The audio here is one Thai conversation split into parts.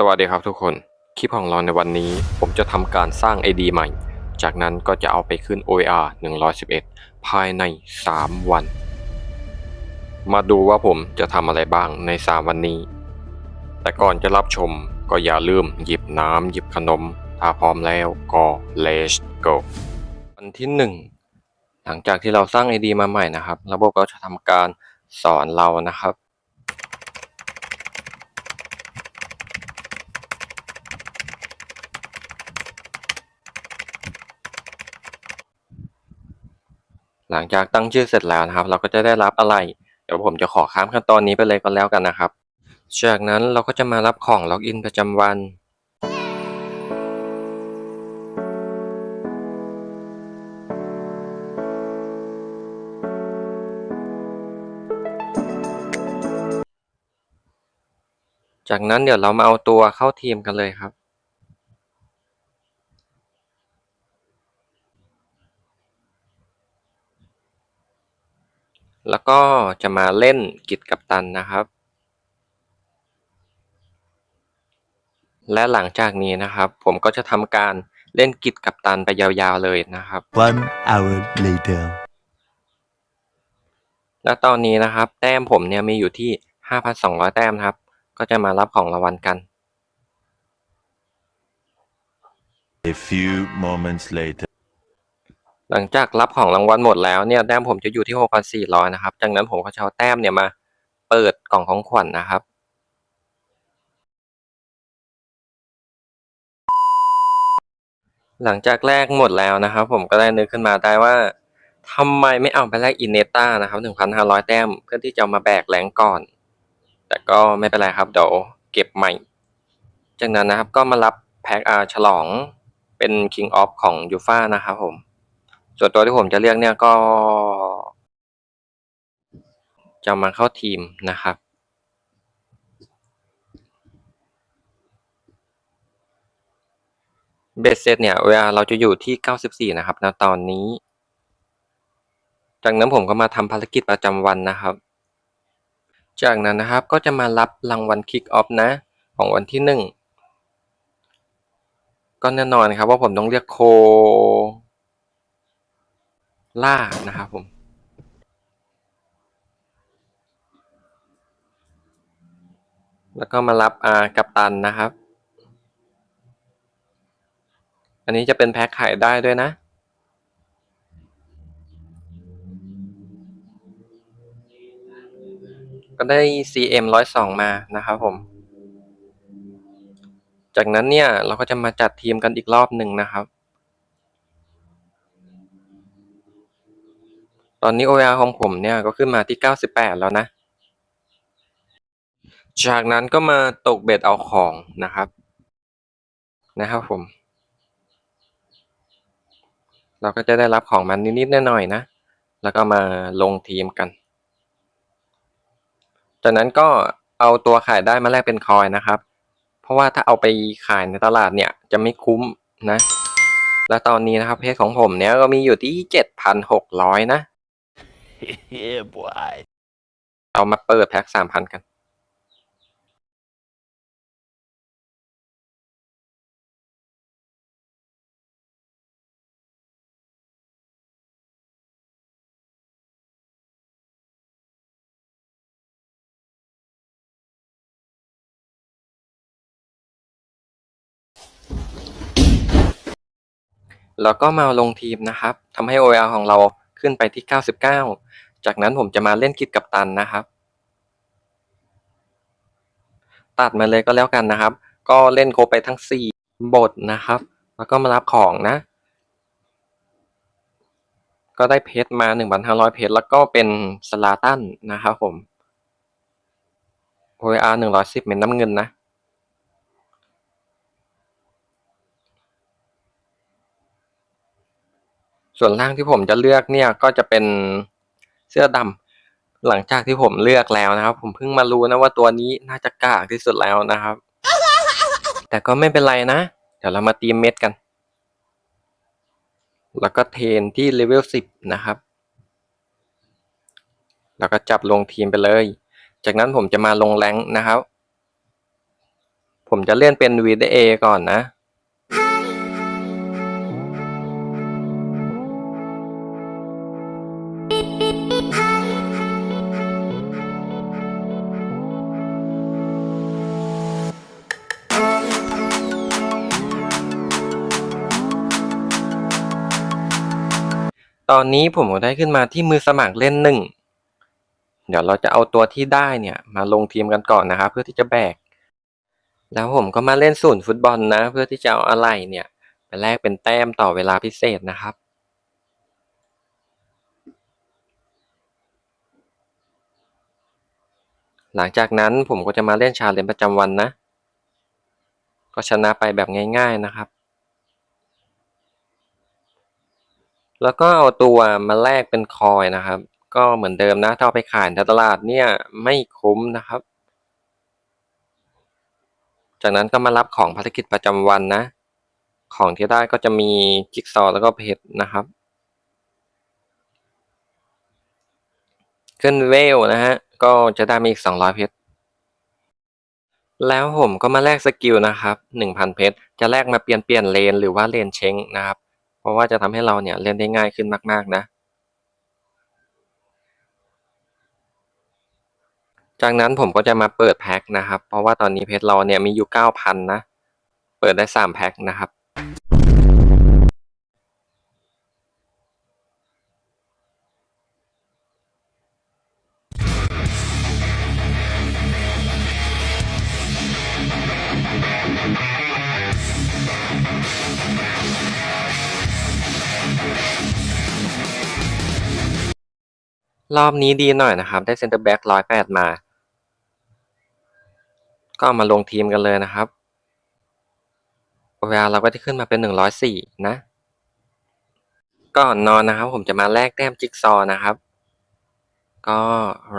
สวัสดีครับทุกคน คลิปของเราในวันนี้ผมจะทำการสร้าง ID ใหม่ จากนั้นก็จะเอาไปขึ้น OER 111 ภายใน 3 วัน มาดูว่าผมจะทำอะไรบ้างใน 3 วันนี้ แต่ก่อนจะรับชมก็อย่าลืมหยิบน้ำหยิบขนม ถ้าพร้อมแล้วก็ let's go วันที่ 1 หลังจากที่เราสร้าง ID มาใหม่นะครับ ระบบก็จะทำการสอนเรานะครับ หลังจากตั้งชื่อเสร็จแล้วนะครับ เราก็จะได้รับอะไร เดี๋ยวผมจะขอข้ามขั้นตอนนี้ไปเลยก็แล้วกันนะครับ จากนั้นเราก็จะมารับของล็อกอินประจำวันจากนั้นเดี๋ยวเรามาเอาตัวเข้าทีมกันเลยครับ แล้วก็จะมาเล่นกิจกับตันนะครับ และหลังจากนี้นะครับ ผมก็จะทำการเล่นกิจกับตันไปยาวๆเลยนะครับ One hour later. และตอนนี้นะครับ แต้มผมเนี่ยมีอยู่ที่ 5,200 แต้มนะครับ ก็จะมารับของรางวัลกัน A few moments later. หลังจากรับของรางวัลหมดแล้วเนี่ยแต้มผมจะอยู่ที่ 6,400 นะครับ จากนั้นผมก็จะเอาแต้มเนี่ยมาเปิดกล่องของขวัญนะครับ หลังจากแลกหมดแล้วนะครับ ผมก็ได้นึกขึ้นมาได้ว่าทำไมไม่เอาไปแลกอินเนต้านะครับ1,500 แต้มเพื่อที่จะมาแบกแรงก่อน แต่ก็ไม่เป็นไรครับเดี๋ยวเก็บใหม่ จากนั้นนะครับก็มารับแพ็กอาฉลองเป็น King of ของยูฟ่านะครับผม ส่วนตัวที่ผมจะเลือกเนี่ยก็ จะมาเข้าทีมนะครับ เบสเซตเนี่ยเวลาเราจะอยู่ที่ 94 นะครับณตอนนี้ จากนั้นผมก็มาทำภารกิจประจำวันนะครับ จากนั้นนะครับก็จะมารับรางวัลคิกออฟนะ ของวันที่หนึ่งก็แน่นอนครับว่าผมต้องเรียกโค ล่านะครับผมแล้วก็มารับอากัปตันนะครับ อันนี้จะเป็นแพ็คขายได้ด้วยนะ ก็ได้ CM ร้อยสองมานะครับผม จากนั้นเนี่ยเราก็จะมาจัดทีมกันอีกรอบหนึ่งนะครับ ตอนนี้ OR ของผมเนี่ยก็ขึ้นมาที่ 98 แล้วนะ จากนั้นก็มาตกเบ็ดเอาของนะครับ นะครับผม เราก็จะได้รับของมันนิดๆหน่อยๆนะ แล้วก็มาลงทีมกัน จากนั้นก็เอาตัวขายได้มาแลกเป็นคอยนะครับ เพราะว่าถ้าเอาไปขายในตลาดเนี่ยจะไม่คุ้มนะ และตอนนี้นะครับเพจของผมเนี่ยก็มีอยู่ที่ 7,600 นะ yeah, boy. เอามาเปิดแพ็ค3,000กัน แล้วก็มาลงทีมนะครับทำให้ OR ของเรา ขึ้นไปที่ 99 จากนั้นผมจะมาเล่นกิจกับตันนะครับ ตัดมาเลยก็แล้วกันนะครับ ก็เล่นครบไปทั้ง 4 บทนะครับ แล้วก็มารับของนะ ก็ได้เพชรมา 1,500 เพชรแล้วก็เป็นสลาตันนะครับผม OR 110เป็นน้ำเงินนะ ส่วนร่างที่ผมจะเลือกเนี่ยก็จะเป็นเสื้อดำหลังจากที่ผมเลือกแล้วนะครับ ผมเพิ่งมารู้นะว่าตัวนี้น่าจะกากที่สุดแล้วนะครับ แต่ก็ไม่เป็นไรนะ เดี๋ยวเรามาตีมเม็ดกัน แล้วก็เทนที่เลเวลสิบนะครับ แล้วก็จับลงทีมไปเลย จากนั้นผมจะมาลงแรงนะครับ ผมจะเล่นเป็น VDA ก่อนนะ ตอนนี้ผมก็ได้ขึ้นมาที่มือสมัครเล่นหนึ่ง เดี๋ยวเราจะเอาตัวที่ได้เนี่ย มาลงทีมกันก่อนนะครับ เพื่อที่จะแบก แล้วผมก็มาเล่นศูนย์ฟุตบอลนะ เพื่อที่จะเอาอะไรเนี่ยไปแลกเป็นแต้มต่อเวลาพิเศษนะครับ หลังจากนั้นผมก็จะมาเล่นชาเลนจ์ประจำวันนะ ก็ชนะไปแบบง่าย ๆนะครับ แล้วก็เอาตัวมาแลกเป็นคอยนะครับ ก็เหมือนเดิมนะถ้าเอาไปขายในตลาดเนี่ยไม่คุ้มนะครับ จากนั้นก็มารับของภารกิจประจำวันนะ ของที่ได้ก็จะมีจิ๊กซอว์แล้วก็เพชรนะครับ ขึ้นเวลนะฮะก็จะได้มาอีกสองร้อยเพชรแล้วผมก็มาแลกสกิลนะครับหนึ่งพันเพชรจะแลกมาเปลี่ยนเปลี่ยนเลนหรือว่าเลนเช้งนะครับ เพราะว่าจะทำให้เราเนี่ยเล่นได้ง่ายขึ้นมาก ๆ นะ จากนั้นผมก็จะมาเปิดแพ็คนะครับ เพราะว่าตอนนี้เพชรเราเนี่ยมีอยู่เก้าพันนะ เปิดได้สามแพ็คนะครับ รอบนี้ดีหน่อยนะครับ ได้เซนเตอร์แบ็กร้อยแปดมา ก็ามาลงทีมกันเลยนะครับเวลาเราก็จะขึ้นมาเป็นหนึ่งร้อยสี่นะ ก่อนนอนนะครับ ผมจะมาแลกแต้มจิ๊กซอนะครับ ก็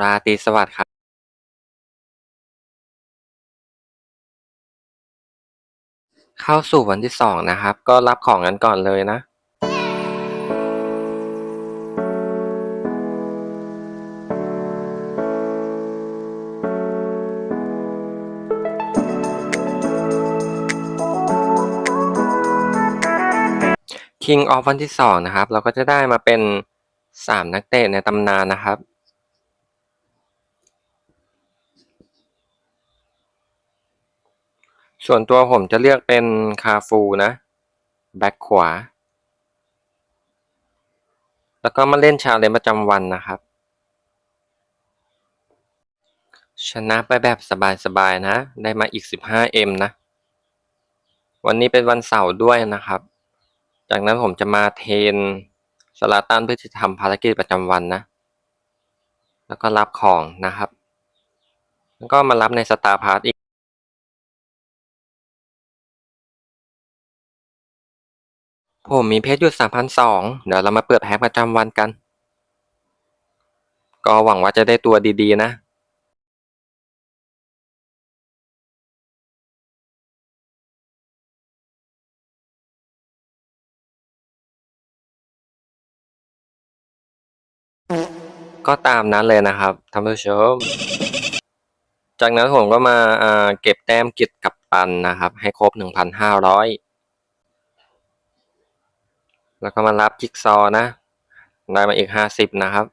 ราตรีสวัสดิ์ครับเข้าสู่วันที่สองนะครับ ก็รับของกันก่อนเลยนะ King of วันที่สองนะครับ เราก็จะได้มาเป็นสามนักเตะในตำนานนะครับ ส่วนตัวผมจะเลือกเป็นคาฟูนะ แบ็คขวา แล้วก็มาเล่นชาเลนจ์ประจำวันนะครับ ชนะไปแบบสบายๆนะ ได้มาอีก 15M นะ วันนี้เป็นวันเสาร์ด้วยนะครับ จากนั้นผมจะมาเทนสลาตันเพื่อจะทำภารกิจประจำวันนะ แล้วก็รับของนะครับ แล้วก็มารับในสตาร์พาร์ทอีก ผมมีเพชรอยู่สามพันสองเดี๋ยวเรามาเปิดแพ็คประจำวันกัน ก็หวังว่าจะได้ตัวดีๆนะ ก็ตามนั้นเลยนะครับท่านผู้ชม จากนั้นผมก็มาเก็บแต้มกิจกับตันนะครับ ให้ครบหนึ่งพันห้าร้อยแล้วก็มารับจิ๊กซอว์นะ ได้มาอีกห้าสิบนะครับ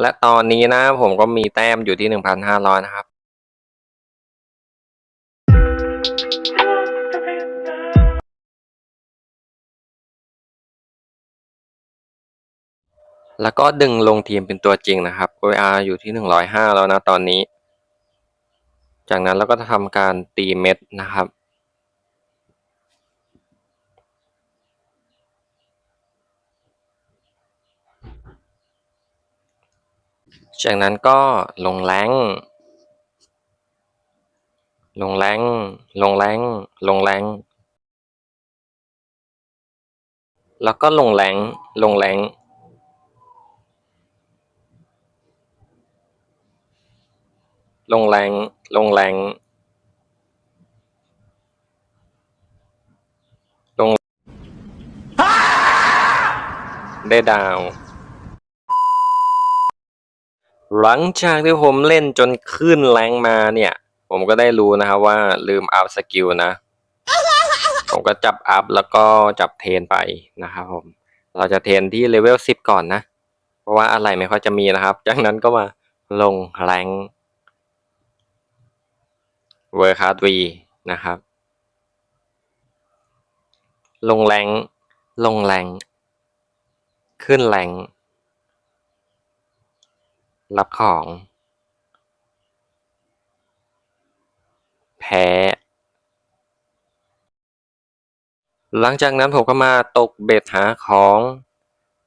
และตอนนี้นะผมก็มีแต้มอยู่ที่หนึ่งพันห้าร้อยนะครับ แล้วก็ดึงลงทีมเป็นตัวจริงนะครับ OR อยู่ที่หนึ่งร้อยห้าแล้วนะตอนนี้ จากนั้นเราก็จะทำการตีเม็ดนะครับ จากนั้นก็ลงแรงลงแรงลงแรงลงแรงแล้วก็ลงแรงลงแรง ลงแรงลงแรงลงได้ดาว หลังจากที่ผมเล่นจนขึ้นแรงมาเนี่ย ผมก็ได้รู้นะครับว่าลืมอัพสกิลนะ ผมก็จับอัพแล้วก็จับเทนไปนะครับผม เราจะเทนที่เลเวลสิบก่อนนะ เพราะว่าอะไรไม่ค่อยจะมีนะครับ จากนั้นก็มาลงแรง เวอร์คาร์ดวีนะครับ ลงแรงลงแรง ขึ้นแรงรับของ แพ้ หลังจากนั้นผมก็มาตกเบ็ดหาของ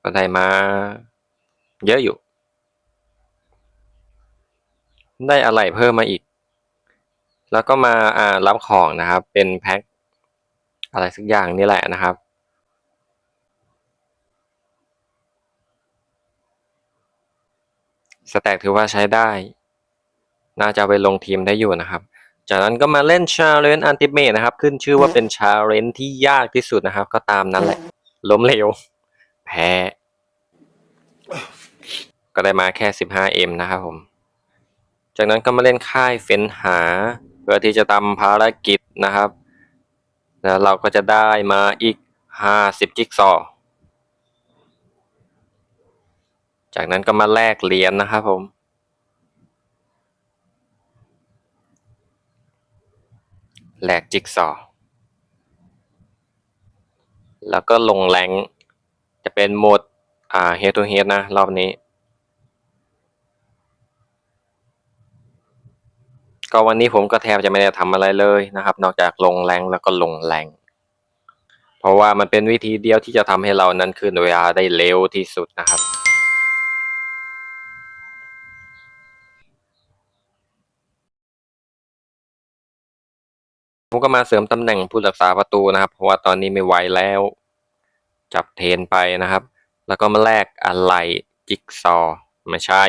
ก็ได้มา เยอะอยู่ ได้อะไรเพิ่มมาอีก แล้วก็มาอ่ารับของนะครับ เป็นแพ็คอะไรสักอย่างนี่แหละนะครับ สแต็กถือว่าใช้ได้ น่าจะไปลงทีมได้อยู่นะครับ จากนั้นก็มาเล่นชาเลนจ์อันติเมทนะครับ ขึ้นชื่อว่าเป็นชาเลนจ์ที่ยากที่สุดนะครับ ก็ตามนั้นแหละ ล้มเหลว แพ้ ก็ได้มาแค่ 15M นะครับผม จากนั้นก็มาเล่นค่ายเฟ้นหา เพื่อที่จะทำภารกิจนะครับ แล้วเราก็จะได้มาอีก 50 จิ๊กซอว์จากนั้นก็มาแลกเหรียญนะครับผมแลกจิ๊กซอว์แล้วก็ลงแรงจะเป็นโหมดอ่า head to head นะ รอบนี้ ก็วันนี้ผมก็แทบจะไม่ได้ทำอะไรเลยนะครับ นอกจากลงแรงแล้วก็ลงแรง เพราะว่ามันเป็นวิธีเดียวที่จะทำให้เรานั้นขึ้นเวลาได้เร็วที่สุดนะครับผมก็มาเสริมตำแหน่งผู้รักษาประตูนะครับ เพราะว่าตอนนี้ไม่ไหวแล้ว จับเทนไปนะครับ แล้วก็มาแลกอะไรจิกซอไม่ใช่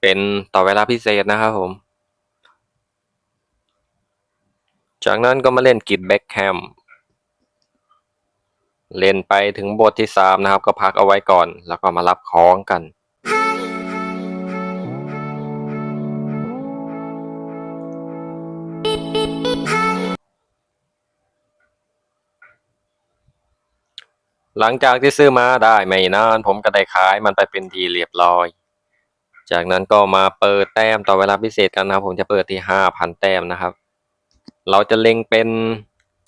เป็นต่อเวลาพิเศษนะครับผม จากนั้นก็มาเล่นกิดแบ็คแฮมเล่นไปถึงบทที่สามนะครับ ก็พักเอาไว้ก่อน แล้วก็มารับของกัน หลังจากที่ซื้อมาได้ไม่นาน ผมก็ได้ขายมันไปเป็นทีเรียบร้อย จากนั้นก็มาเปิดแต้มต่อเวลาพิเศษกันนะครับ ผมจะเปิดที่ห้าพันแต้มนะครับ เราจะเล็งเป็น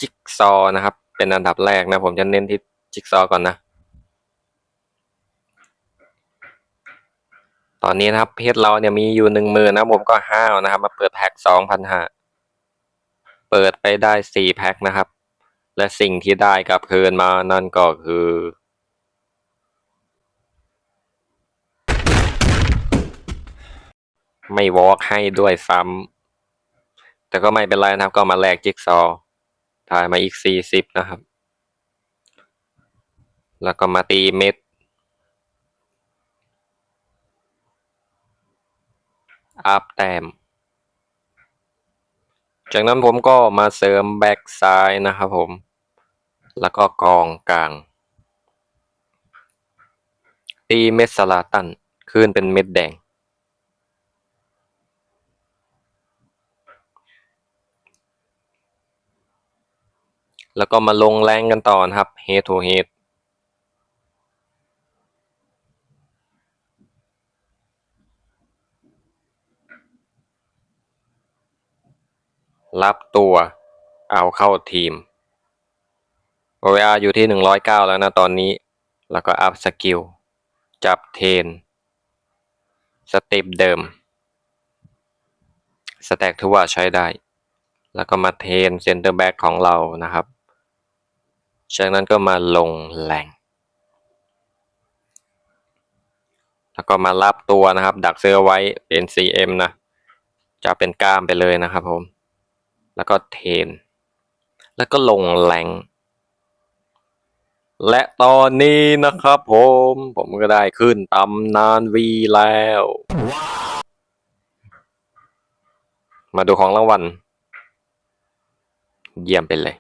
จิ๊กซอนะครับ เป็นอันดับแรกนะ ผมจะเน้นที่จิ๊กซอก่อนนะ ตอนนี้นะครับเพจเราเนี่ยมีอยู่หนึ่งหมื่นนะผมก็ห้าวนะครับ มาเปิดแพ็กสองพันห้าเปิดไปได้สี่แพ็คนะครับ และสิ่งที่ได้กลับคืนมานั่นก็คือ ไม่วอล์กให้ด้วยซ้ำ แต่ก็ไม่เป็นไรนะครับ ก็มาแลกจิ๊กซอถ่ายมาอีกสี่สิบนะครับ แล้วก็มาตีเม็ด อัพแต้มจากนั้นผมก็มาเสริมแบ็กซ้ายนะครับผม แล้วก็กองกลาง ตีเม็ดสลาตันขึ้นเป็นเม็ดแดง แล้วก็มาลงแรงกันต่อนะครับ head to head รับตัวเอาเข้าทีม OVR อยู่ที่หนึ่งร้อยเก้าแล้วนะตอนนี้ แล้วก็อัพสกิล จับเทน สเต็ปเดิม สแต็กถือว่าใช้ได้ แล้วก็มาเทนเซนเตอร์แบ็กของเรานะครับ จากนั้นก็มาลงแรงแล้วก็มารับตัวนะครับ ดักเสื้อไว้เป็น CM นะจะเป็นกล้ามไปเลยนะครับผม แล้วก็เทน แล้วก็ลงแรงและตอนนี้นะครับผม ผมก็ได้ขึ้นตำนานวีแล้ว มาดูของรางวัล เยี่ยมไปเลย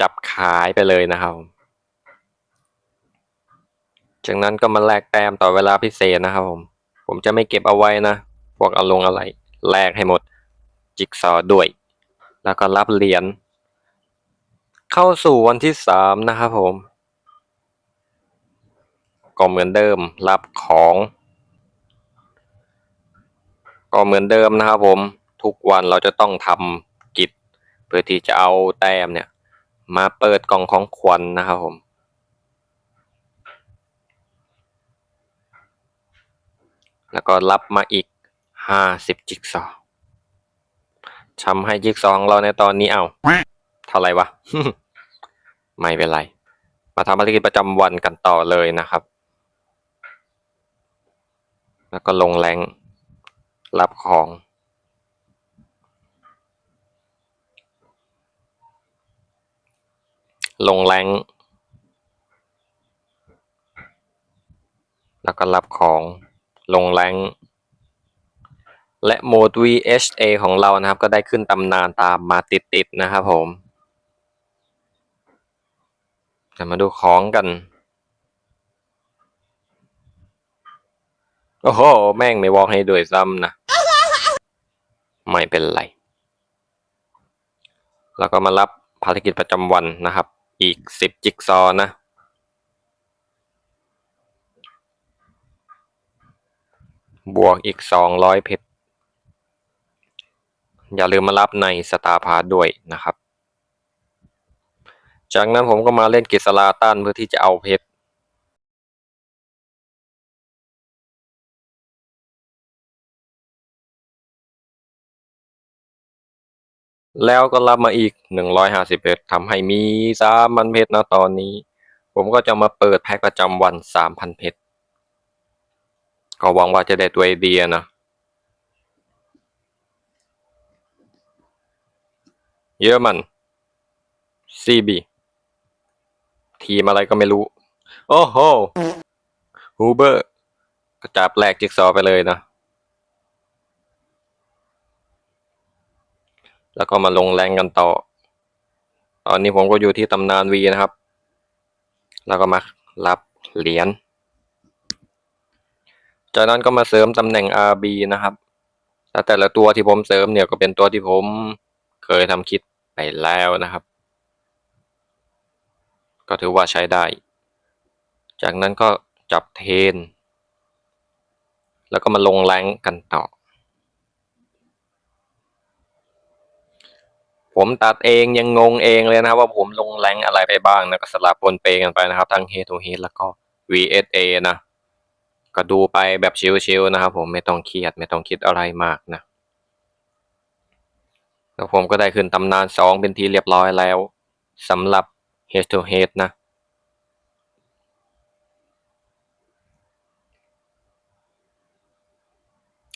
จับขายไปเลยนะครับ จากนั้นก็มาแลกแต้มต่อเวลาพิเศษนะครับผม ผมจะไม่เก็บเอาไว้นะ พวกเอาลงอะไร แลกให้หมด จิกซอด้วย แล้วก็รับเหรียญ เข้าสู่วันที่สามนะครับผมก็เหมือนเดิมรับของก็เหมือนเดิมนะครับผม ทุกวันเราจะต้องทำกิจ เพื่อที่จะเอาแต้มเนี่ย มาเปิดกล่องของขวัญนนะครับผมแล้วก็รับมาอีกห้าสิบจิกซอทำให้จิกซอของเราในตอนนี้เอา เท่าไรวะ ไม่เป็นไร มาทำภารกิจประจำวันกันต่อเลยนะครับ แล้วก็ลงแรงรับของ ลงแรงแล้วก็รับของลงแรงและโหมด VHA ของเรานะครับ ก็ได้ขึ้นตำนานตามมาติดๆนะครับผมจะมาดูของกัน โอ้โห แม่งไม่วอกให้ด้วยซ้ำนะ ไม่เป็นไร แล้วก็มารับภารกิจประจำวันนะครับ อีกสิบจิกซอนะ บวกอีกสองร้อยเพชร อย่าลืมมารับในสตาร์พาร์ด้วยนะครับ จากนั้นผมก็มาเล่นกิสลาตันเพื่อที่จะเอาเพชร แล้วก็รับมาอีกหนึ่งร้อยห้าสิบเพชรทำให้มีสามพันเพชรนะตอนนี้ ผมก็จะมาเปิดแพ็กประจำวันสามพันเพชร ก็หวังว่าจะได้ตัวไอเดียนะ เยอรมัน CB ทีมอะไรก็ไม่รู้ โอ้โห ฮูเบอร์ ก็จับแหลกจิ๊กซอว์ไปเลยนะ แล้วก็มาลงแรงกันต่อ ตอนนี้ผมก็อยู่ที่ตำนานวีนะครับ แล้วก็มารับเหรียญ จากนั้นก็มาเสริมตำแหน่ง RB นะครับแต่แต่ละตัวที่ผมเสริมเนี่ยก็เป็นตัวที่ผมเคยทำคลิปไปแล้วนะครับ ก็ถือว่าใช้ได้ จากนั้นก็จับเทน แล้วก็มาลงแรงกันต่อ ผมตัดเองยังงงเองเลยนะครับว่าผมลงแรงอะไรไปบ้างนะก็สลับปนเปกันไปนะครับ ทั้ง Head to Head แล้วก็ VSA นะ ก็ดูไปแบบชิลๆนะครับผมไม่ต้องเครียดไม่ต้องคิดอะไรมากนะ แล้วผมก็ได้ขึ้นตำนานสองเป็นทีเรียบร้อยแล้วสำหรับ Head to Head นะ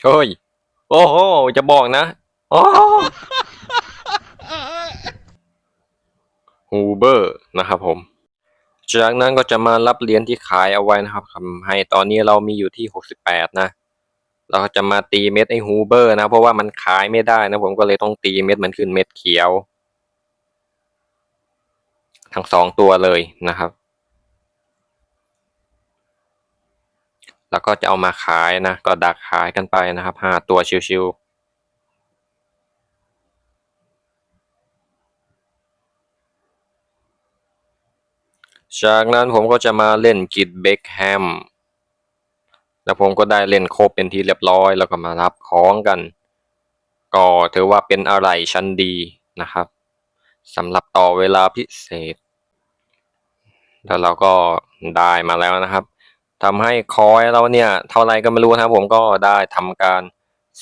เฮ้ย โอ้โห จะบอกนะ โอ้ ฮูเบอร์นะครับผม จากนั้นก็จะมารับเหรียญที่ขายเอาไว้นะครับทำให้ตอนนี้เรามีอยู่ที่ 68 นะ เราจะมาตีเม็ดไอ้ฮูเบอร์นะ เพราะว่ามันขายไม่ได้นะผมก็เลยต้องตีเม็ดมันขึ้นเม็ดเขียว ทั้งสองตัวเลยนะครับ แล้วก็จะเอามาขายนะ ก็ดักขายกันไปนะครับห้าตัวชิวๆ จากนั้นผมก็จะมาเล่นกิดเบคแฮม แล้วผมก็ได้เล่นครบเป็นที่เรียบร้อย แล้วก็มารับของกัน ก็ถือว่าเป็นอะไรชั้นดีนะครับสำหรับต่อเวลาพิเศษ แล้วเราก็ได้มาแล้วนะครับทำให้คอยเราเนี่ยเท่าไรก็ไม่รู้นะครับ ผมก็ได้ทำการ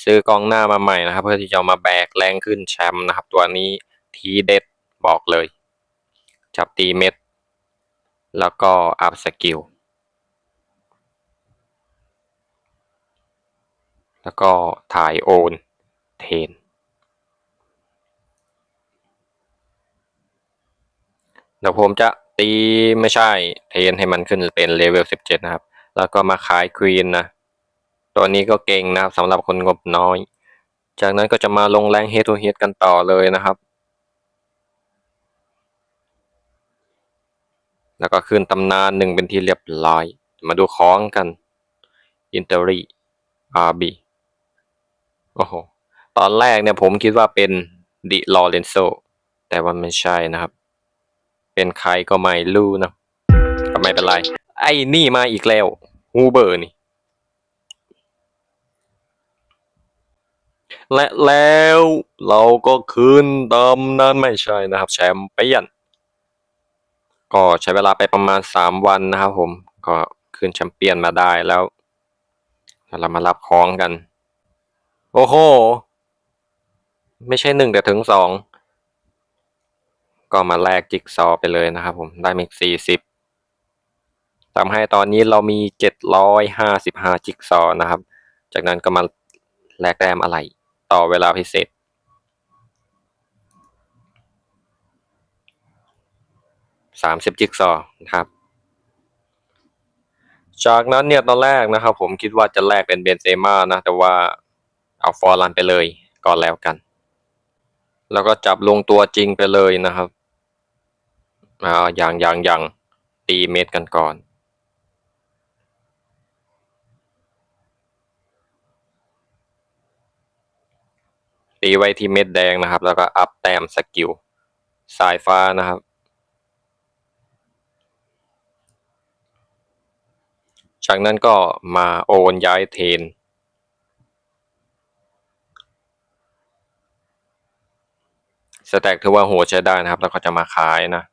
ซื้อกองหน้ามาใหม่นะครับ เพื่อที่จะมาแบกแรงขึ้นแชมป์นะครับ ตัวนี้ทีเด็ดบอกเลย จับตีเม็ด แล้วก็อัพสกิลแล้วก็ถ่ายโอนเทนเดี๋ยวผมจะตีไม่ใช่เทนให้มันขึ้นเป็นเลเวลสิบเจ็ดนะครับ แล้วก็มาขายควีนนะ ตัวนี้ก็เก่งนะครับสำหรับคนงบน้อย จากนั้นก็จะมาลงแรงเฮดทูเฮดกันต่อเลยนะครับ แล้วก็ขึ้นตำนานหนึ่งเป็นที่เรียบร้อย มาดูของกันอินเตอรี RB โอ้โห ตอนแรกเนี่ยผมคิดว่าเป็นดิลอเรนโซแต่ว่าไม่ใช่นะครับ เป็นใครก็ไม่รู้นะก็ไม่เป็นไร ไอ้นี่มาอีกแล้วฮูเบอร์นี่ และแล้วเราก็ขึ้นตามนั้นไม่ใช่นะครับ แชมเปี้ยน ก็ใช้เวลาไปประมาณสามวันนะครับผม ก็ขึ้นแชมเปี้ยนมาได้แล้วเดี๋ยวเรามารับของกัน โอ้โห ไม่ใช่หนึ่งแต่ถึงสอง ก็มาแลกจิ๊กซอไปเลยนะครับผมได้มาสี่สิบทำให้ตอนนี้เรามีเจ็ดร้อยห้าสิบห้าจิ๊กซอนะครับ จากนั้นก็มาแลกแต้มอะไร ต่อเวลาพิเศษ สามสิบจิกซอนะครับ จากนั้นเนี่ยตอนแรกนะครับผมคิดว่าจะแลกเป็นเบนเซม่านะ แต่ว่าเอาฟอร์ลันไปเลยก่อนแล้วกัน แล้วก็จับลงตัวจริงไปเลยนะครับอ่าอย่างอย่างอย่างตีเม็ดกันก่อนตีไว้ที่เม็ดแดงนะครับ แล้วก็อัพแต้มสกิลสายฟ้านะครับ จากนั้นก็มาโอนย้ายเทน สแต็กถือว่าโหดใช้ได้นะครับ แล้วก็จะมาขายนะ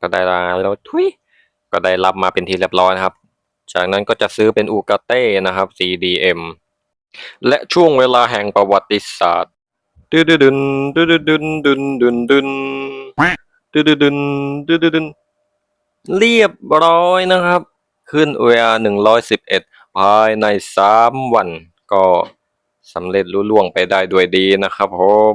ก็ได้แล้วทุยก็ได้รับมาเป็นที่เรียบร้อยนะครับ จากนั้นก็จะซื้อเป็นอูกาเต้นะครับ CDM และช่วงเวลาแห่งประวัติศาสตร์ดึดดึนดึดดึนดึนดึนดึนดึดดึนดึดดึน เรียบร้อยนะครับ ขึ้น OR 111 ภายใน 3 วัน ก็สำเร็จลุล่วงไปได้ด้วยดีนะครับผม